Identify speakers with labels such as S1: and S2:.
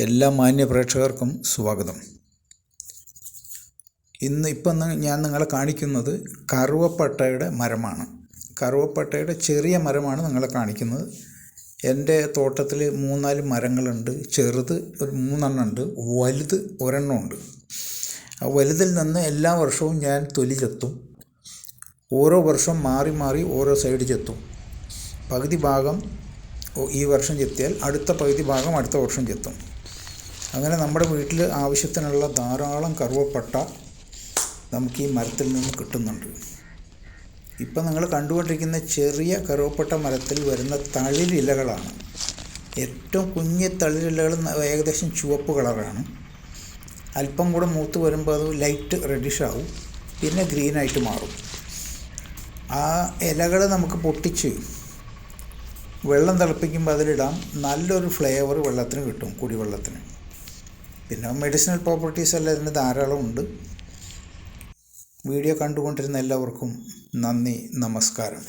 S1: എല്ലാ മാന്യ പ്രേക്ഷകർക്കും സ്വാഗതം. ഇന്ന് ഇപ്പം ഞാൻ നിങ്ങളെ കാണിക്കുന്നത് കറുവപ്പട്ടയുടെ മരമാണ്. കറുവപ്പട്ടയുടെ ചെറിയ മരമാണ് നിങ്ങളെ കാണിക്കുന്നത്. എന്റെ തോട്ടത്തിൽ മൂന്നാൽ മരങ്ങളുണ്ട്. ചെറുത് ഒരു മൂന്നെണ്ണം ഉണ്ട്. വലുത് ഒരെണ്ണമുണ്ട് ആ വലുതിൽ നിന്ന് എല്ലാ വർഷവും ഞാൻ തൊലി ചെത്തും. ഓരോ വർഷം മാറി മാറി ഓരോ സൈഡ് ചെത്തും. പകുതി ഭാഗം ഈ വർഷം ചെത്തിയാൽ അടുത്ത പകുതി ഭാഗം അടുത്ത വർഷം ചെത്തും. അങ്ങനെ നമ്മുടെ വീട്ടിൽ ആവശ്യത്തിനുള്ള ധാരാളം കറുവപ്പട്ട നമുക്ക് ഈ മരത്തിൽ നിന്ന് കിട്ടുന്നുണ്ട്. ഇപ്പം നിങ്ങൾ കണ്ടുകൊണ്ടിരിക്കുന്ന ചെറിയ കറുവപ്പട്ട മരത്തിൽ വരുന്ന തളിരിലകളാണ്. ഏറ്റവും കുഞ്ഞ് തളിരിലകൾ ഏകദേശം ചുവപ്പ് കളറാണ്. അല്പം കൂടെ മൂത്ത് വരുമ്പോൾ അത് ലൈറ്റ് റെഡിഷ് ആവും. പിന്നെ ഗ്രീനായിട്ട് മാറും. ആ ഇലകൾ നമുക്ക് പൊട്ടിച്ച് വെള്ളം തിളപ്പിക്കുമ്പോൾ അതിലിടാം. നല്ലൊരു ഫ്ലേവർ വെള്ളത്തിന് കിട്ടും കുടിവെള്ളത്തിന്. പിന്നെ മെഡിസിനൽ പ്രോപ്പർട്ടീസ് എല്ലാം ഇതിന് ധാരാളം ഉണ്ട്. വീഡിയോ കണ്ടുകൊണ്ടിരുന്ന എല്ലാവർക്കും നന്ദി നമസ്കാരം.